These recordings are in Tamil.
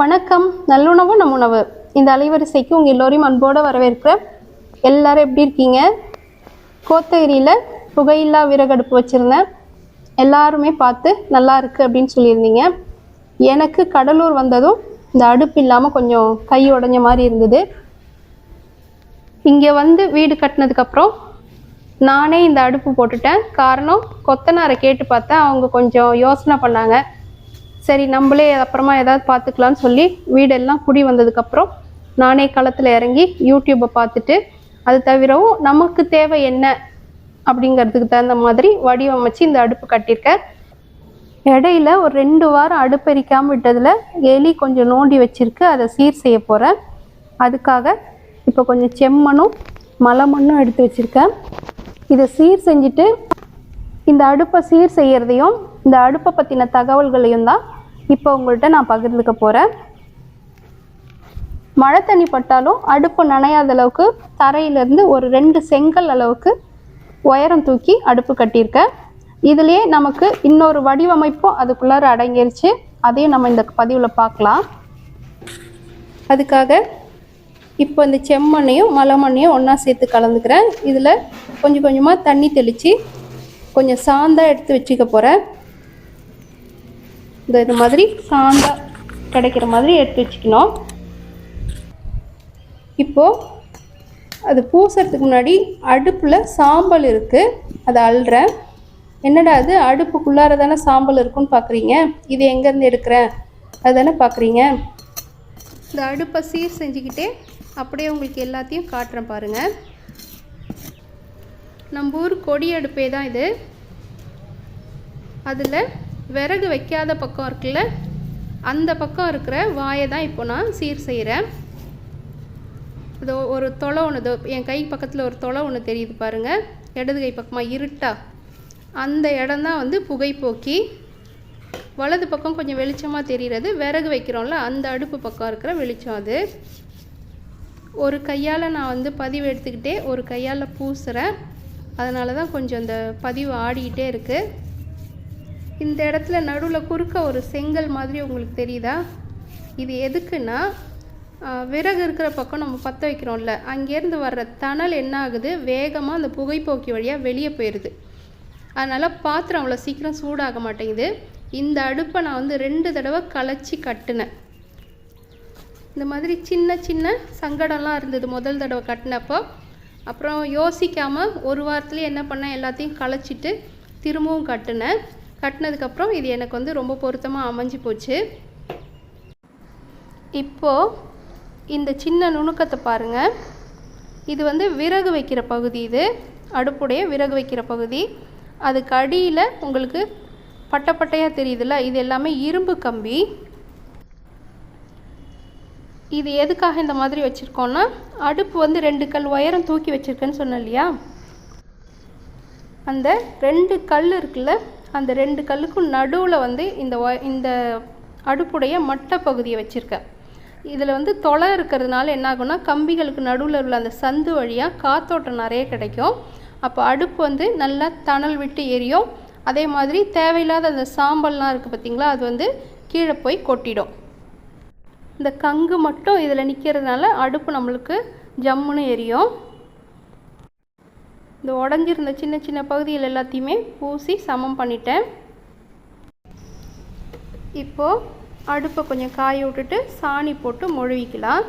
வணக்கம். நல்லுணவு நம் உணவு இந்த அலைவரிசைக்கு உங்கள் எல்லோரையும் அன்போடு வரவேற்கிறேன். எல்லாரும் எப்படி இருக்கீங்க? கோத்தகிரியில் புகையில்லா விறகடுப்பு வச்சுருந்தேன். எல்லாருமே பார்த்து நல்லா இருக்குது அப்படின்னு சொல்லியிருந்தீங்க. எனக்கு கடலூர் வந்ததும் இந்த அடுப்பு இல்லாமல் கொஞ்சம் கை உடஞ்ச மாதிரி இருந்தது. இங்கே வந்து வீடு கட்டினதுக்கப்புறம் நானே இந்த அடுப்பு போட்டுட்டேன். காரணம் கொத்தனாரை கேட்டு பார்த்தேன். அவங்க கொஞ்சம் யோசனை பண்ணாங்க. சரி நம்மளே அப்புறமா ஏதாவது பார்த்துக்கலான்னு சொல்லி வீடெல்லாம் குடி வந்ததுக்கப்புறம் நானே களத்தில் இறங்கி யூடியூப்பை பார்த்துட்டு அது தவிரவும் நமக்கு தேவை என்ன அப்படிங்கிறதுக்கு தகுந்த மாதிரி வடிவமைச்சு இந்த அடுப்பு கட்டியிருக்கேன். இடையில ஒரு ரெண்டு வாரம் அடுப்பெரிக்காமல் விட்டதில் எலி கொஞ்சம் நோண்டி வச்சிருக்கு அதை சீர் செய்ய போகிறேன் அதுக்காக இப்போ கொஞ்சம் செம்மண்ணும் மலை மண்ணும் எடுத்து வச்சுருக்கேன். இதை சீர் செஞ்சுட்டு இந்த அடுப்பை சீர் செய்யறதையும் இந்த அடுப்பை பற்றின தகவல்களையும் தான் இப்போ உங்கள்கிட்ட நான் பகிர்ந்துக்க போகிறேன் மழை தண்ணி பட்டாலும் அடுப்பு நனையாத அளவுக்கு தரையிலேருந்து ஒரு ரெண்டு செங்கல் அளவுக்கு உயரம் தூக்கி அடுப்பு கட்டியிருக்கேன் இதுலேயே நமக்கு இன்னொரு வடிவமைப்பும் அதுக்குள்ளார அடங்கிருச்சு. அதையும் நம்ம இந்த பதிவில் பார்க்கலாம். அதுக்காக இப்போ இந்த செம்மண்ணையும் மலை மண்ணையும் ஒன்றா சேர்த்து கலந்துக்கிறேன். இதில் கொஞ்சம் கொஞ்சமாக தண்ணி தெளித்து கொஞ்சம் சாந்தாக எடுத்து வச்சுக்க போகிறேன் இந்த இது மாதிரி சாந்தா கிடைக்கிற மாதிரி எடுத்து வச்சுக்கணும். இப்போது அது பூசறதுக்கு முன்னாடி அடுப்பில் சாம்பல் இருக்குது அதை அள்ளுறேன். என்னடா அது அடுப்புக்குள்ளார தானே சாம்பல் இருக்குன்னு பார்க்குறீங்க இது எங்கேருந்து எடுக்கிறேன் அதுதானே பார்க்குறீங்க இந்த அடுப்பை சீர் செஞ்சுக்கிட்டே அப்படியே உங்களுக்கு எல்லாத்தையும் காட்டுறேன் பாருங்கள் நம்ம ஊர் கொடி அடுப்பே தான் இது. அதில் விறகு வைக்காத பக்கம் இருக்குல்ல அந்த பக்கம் இருக்கிற வாயை தான் இப்போ நான் சீர் செய்கிறேன் இது ஒரு தொலை ஒன்று என் கை பக்கத்தில் ஒரு தொலை ஒன்று தெரியுது பாருங்கள் இடது கை பக்கமாக இருட்டா. அந்த இடம் தான் வந்து புகைப்போக்கி. வலது பக்கம் கொஞ்சம் வெளிச்சமாக தெரிகிறது விறகு வைக்கிறோம்ல அந்த அடுப்பு பக்கம் இருக்கிற வெளிச்சம் அது. ஒரு கையால் நான் வந்து பதிவு எடுத்துக்கிட்டே ஒரு கையால் பூசுகிறேன் அதனால தான் கொஞ்சம் அந்த பதிவு ஆடிக்கிட்டே இருக்குது இந்த இடத்துல நடுவில் குறுக்க ஒரு செங்கல் மாதிரி உங்களுக்கு தெரியுதா? இது எதுக்குன்னா விறகு இருக்கிற பக்கம் நம்ம பற்ற வைக்கிறோம்ல அங்கேருந்து வர்ற தணல் என்ன ஆகுது? வேகமாக அந்த புகைப்போக்கி வழியாக வெளியே போயிடுது அதனால் பாத்திரம் அவ்வளோ சீக்கிரம் சூடாக மாட்டேங்குது. இந்த அடுப்பை நான் வந்து ரெண்டு தடவை கலைச்சி கட்டினேன். இந்த மாதிரி சின்ன சின்ன சங்கடம்லாம் இருந்தது முதல் தடவை கட்டினப்போ. அப்புறம் யோசிக்காமல் ஒரு வாரத்துலேயே என்ன பண்ணேன்? எல்லாத்தையும் கலைச்சிட்டு திரும்பவும் கட்டினேன். கட்டினதுக்கப்புறம் இது எனக்கு வந்து ரொம்ப பொருத்தமாக அமைஞ்சு போச்சு. இப்போது இந்த சின்ன நுணுக்கத்தை பாருங்கள் இது வந்து விறகு வைக்கிற பகுதி இது. அடுப்புடைய விறகு வைக்கிற பகுதி. அதுக்கு அடியில் உங்களுக்கு பட்டை பட்டையாக தெரியுதுல்ல? இது எல்லாமே இரும்பு கம்பி. இது எதுக்காக இந்த மாதிரி வச்சுருக்கோன்னா அடுப்பு வந்து ரெண்டு கல் உயரம் தூக்கி வச்சுருக்கேன்னு சொன்னேன் இல்லையா? அந்த ரெண்டு கல் இருக்குல்ல அந்த ரெண்டு கல்லுக்கும் நடுவில் வந்து இந்த இந்த அடுப்புடைய மட்ட பகுதியை வச்சுருக்கேன் இதில் வந்து தொலை இருக்கிறதுனால என்ன ஆகும்னா கம்பிகளுக்கு நடுவில் உள்ள அந்த சந்து வழியாக காத்தோட்டம் நிறைய கிடைக்கும். அப்போ அடுப்பு வந்து நல்லா தணல் விட்டு எரியும். அதே மாதிரி தேவையில்லாத அந்த சாம்பல்லாம் இருக்குது பார்த்திங்களா அது வந்து கீழே போய் கொட்டிடும். இந்த கங்கு மட்டும் இதில் நிற்கிறதுனால அடுப்பு நம்மளுக்கு ஜம்முன்னு எரியும். இந்த உடஞ்சிருந்த சின்ன சின்ன பகுதிகள் எல்லாத்தையுமே பூசி சமம் பண்ணிட்டேன். இப்போது அடுப்பை கொஞ்சம் காய விட்டுட்டு சாணி போட்டு மொழுவிக்கலாம்.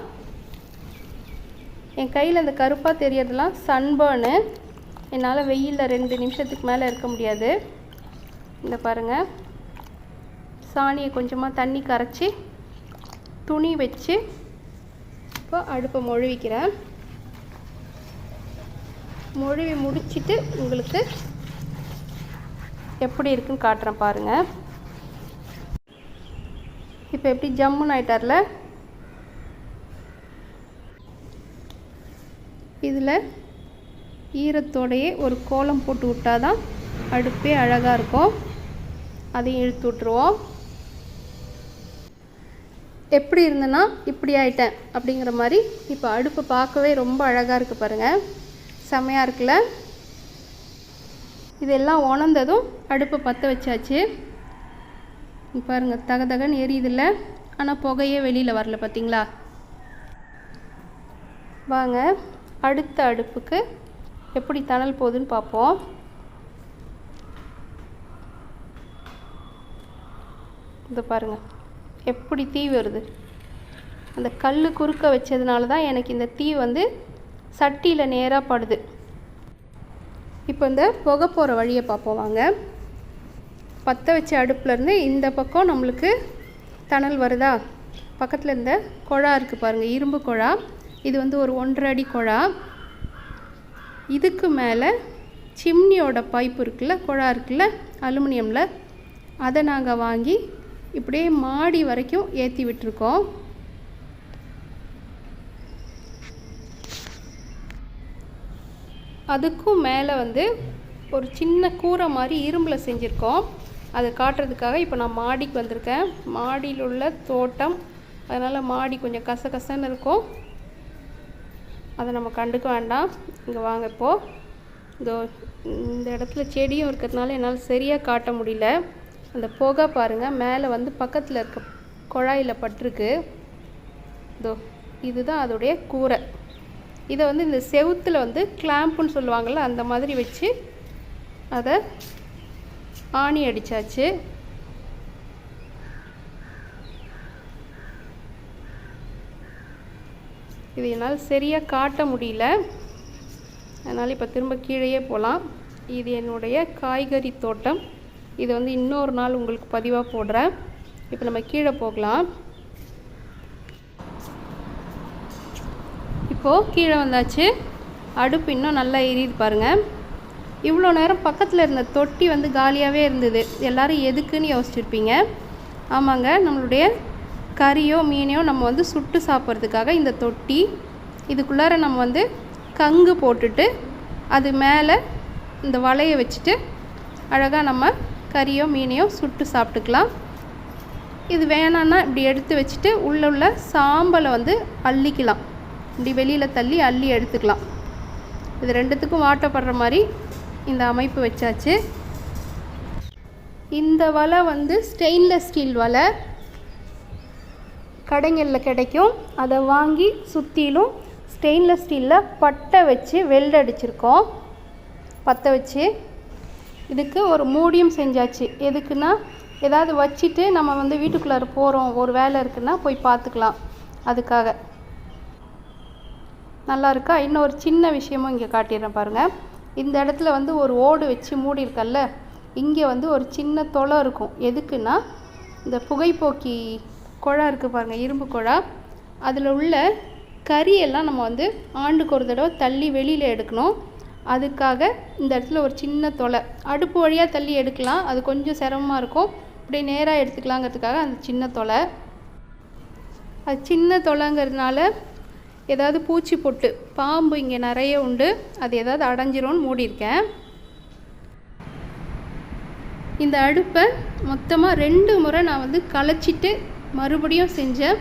என் கையில் இந்த கருப்பாக தெரியறதெல்லாம் சன்பர்னு என்னால் வெயிலில் ரெண்டு நிமிஷத்துக்கு மேலே இருக்க முடியாது. இந்த பாருங்கள் சாணியை கொஞ்சமாக தண்ணி கரைச்சி துணி வச்சு இப்போ அடுப்பை மொழுவிக்கிறேன். மொழுவி முடிச்சிட்டு உங்களுக்கு எப்படி இருக்குன்னு காட்டுறேன் பாருங்கள் இப்போ எப்படி ஜம்முன்னு ஆயிட்டார்ல? இதில் ஈரத்தோடையே ஒரு கோலம் போட்டு விட்டாதான் அடுப்பே அழகாக இருக்கும். அதையும் இழுத்து விட்ருவோம் எப்படி இருந்தேன்னா இப்படி ஆயிட்டேன் அப்படிங்கிற மாதிரி இப்போ அடுப்பு பார்க்கவே ரொம்ப அழகாக இருக்குது பாருங்கள் செம்மையாக இருக்குல்ல? இதெல்லாம் உணர்ந்ததும் அடுப்பை பற்ற வச்சாச்சு. பாருங்கள் தக தகன்னு எரியுதுல்ல ஆனால் புகையே வெளியில் வரல பார்த்தீங்களா வாங்க அடுத்த அடுப்புக்கு எப்படி தணல் போகுதுன்னு பார்ப்போம். இதை பாருங்கள் எப்படி தீ வருது. அந்த கல் குறுக்க வச்சதுனால தான் எனக்கு இந்த தீ வந்து சட்டியில் நேராக படுது. இப்போ இந்த புகை போகிற வழியை பார்ப்போம் வாங்க. பற்ற வச்ச அடுப்புலேருந்து இந்த பக்கம் நம்மளுக்கு தணல் வருதா? பக்கத்தில் இந்த குழா இருக்குது பாருங்கள் இரும்பு குழா. இது வந்து ஒரு ஒன்றரை அடி குழா. இதுக்கு மேலே சிம்னியோட பைப் இருக்குல்ல குழா இருக்குல்ல அலுமினியமில் அதை நாங்கள் வாங்கி இப்படியே மாடி வரைக்கும் ஏற்றி விட்டுருக்கோம். அதுக்கும் மேலே வந்து ஒரு சின்ன கூரை மாதிரி இரும்பில் செஞ்சுருக்கோம். அதை காட்டுறதுக்காக இப்போ நான் மாடிக்கு வந்திருக்கேன். மாடியில் உள்ள தோட்டம் அதனால் மாடி கொஞ்சம் கசகசன்னு இருக்கும். அதை நம்ம கண்டுக்க வேண்டாம். இங்கே வாங்க இப்போது இதோ இந்த இடத்துல செடியும் இருக்கிறதுனால என்னால் சரியாக காட்ட முடியல. அந்த புகை பாருங்கள் மேலே வந்து பக்கத்தில் இருக்க குழாயில் பட்டிருக்கு. இதோ இதுதான் அதோடைய கூரை. இதை வந்து இந்த செவுத்தில் வந்து கிளாம்புன்னு சொல்லுவாங்கள்ல அந்த மாதிரி வச்சு அதை ஆணி அடித்தாச்சு இது என்னால் சரியாக காட்ட முடியல. அதனால் இப்போ திரும்ப கீழேயே போகலாம் இது என்னுடைய காய்கறி தோட்டம். இது வந்து இன்னொரு நாள் உங்களுக்கு பதிவாக போடுறேன். இப்போ நம்ம கீழே போகலாம். இப்போது கீழே வந்தாச்சு. அடுப்பு இன்னும் நல்லா எரியுது பாருங்கள் இவ்வளோ நேரம் பக்கத்தில் இருந்த தொட்டி வந்து காலியாகவே இருந்தது. எல்லோரும் எதுக்குன்னு யோசிச்சிருப்பீங்க. ஆமாங்க நம்மளுடைய கறியோ மீனையோ நம்ம வந்து சுட்டு சாப்பிட்றதுக்காக இந்த தொட்டி. இதுக்குள்ளார நம்ம வந்து கங்கு போட்டுட்டு அது மேலே இந்த வலையை வச்சுட்டு அழகாக நம்ம கறியோ மீனையோ சுட்டு சாப்பிட்டுக்கலாம். இது வேணான்னா இப்படி எடுத்து வச்சுட்டு உள்ளே உள்ள சாம்பலை வந்து அள்ளிக்கலாம். இப்படி வெளியில் தள்ளி அள்ளி எடுத்துக்கலாம். இது ரெண்டுத்துக்கும் வாட்டப்படுற மாதிரி இந்த அமைப்பு வச்சாச்சு. இந்த வலை வந்து ஸ்டெயின்லெஸ் ஸ்டீல் வலை. கடைங்களில் கிடைக்கும். அதை வாங்கி சுற்றிலும் ஸ்டெயின்லெஸ் ஸ்டீலில் பட்டை வச்சு வெல்ட் அடிச்சிருக்கோம். பற்ற வச்சு. இதுக்கு ஒரு மூடியும் செஞ்சாச்சு. எதுக்குன்னா ஏதாவது வச்சுட்டு நம்ம வந்து வீட்டுக்குள்ளார போகிறோம் ஒரு வேலை இருக்குன்னா போய் பார்த்துக்கலாம். அதுக்காக. நல்லா இருக்கா ஒரு சின்ன விஷயமும் இங்கே காட்டிடுறேன் பாருங்கள் இந்த இடத்துல வந்து ஒரு ஓடு வச்சு மூடி இருக்கல்ல இங்கே வந்து ஒரு சின்ன தொலை இருக்கும். எதுக்குன்னா இந்த புகைப்போக்கி குழா இருக்குது பாருங்கள் இரும்பு குழா. அதில் உள்ள கறியெல்லாம் நம்ம வந்து ஆண்டுக்கு ஒரு தடவை தள்ளி வெளியில் எடுக்கணும். அதுக்காக இந்த இடத்துல ஒரு சின்ன தொலை. அடுப்பு வழியாக தள்ளி எடுக்கலாம். அது கொஞ்சம் சிரமமாக இருக்கும். இப்படி நேராக எடுத்துக்கலாங்கிறதுக்காக அந்த சின்ன தொலை. அது சின்ன தொலைங்கிறதுனால ஏதாவது பூச்சி பொட்டு பாம்பு இங்கே நிறைய உண்டு அது ஏதாவது அடைஞ்சிரும்னு மூடியிருக்கேன். இந்த அடுப்பை மொத்தமாக ரெண்டு முறை நான் வந்து களைச்சிட்டு மறுபடியும் செஞ்சேன்.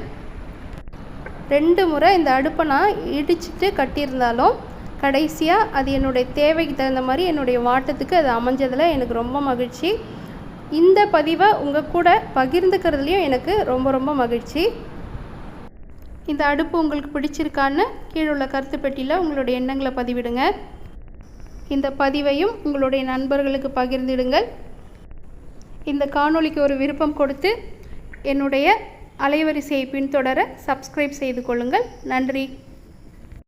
ரெண்டு முறை இந்த அடுப்பை நான் இடிச்சிட்டு கட்டியிருந்தாலும் கடைசியாக அது என்னுடைய தேவைக்கு தகுந்த மாதிரி என்னுடைய வாட்டத்துக்கு அது அமைஞ்சதில் எனக்கு ரொம்ப மகிழ்ச்சி. இந்த பதிவை உங்கள் கூட பகிர்ந்துக்கிறதுலையும் எனக்கு ரொம்ப ரொம்ப மகிழ்ச்சி. இந்த அடுப்பு உங்களுக்கு பிடிச்சிருக்கான்னு கீழே உள்ள கருத்து பெட்டியில் உங்களுடைய எண்ணங்களை பதிவிடுங்க. இந்த பதிவையும் உங்களுடைய நண்பர்களுக்கு பகிர்ந்திடுங்கள். இந்த காணொளிக்கு ஒரு விருப்பம் கொடுத்து என்னுடைய அலைவரிசையை பின்தொடர சப்ஸ்கிரைப் செய்து கொள்ளுங்கள். நன்றி.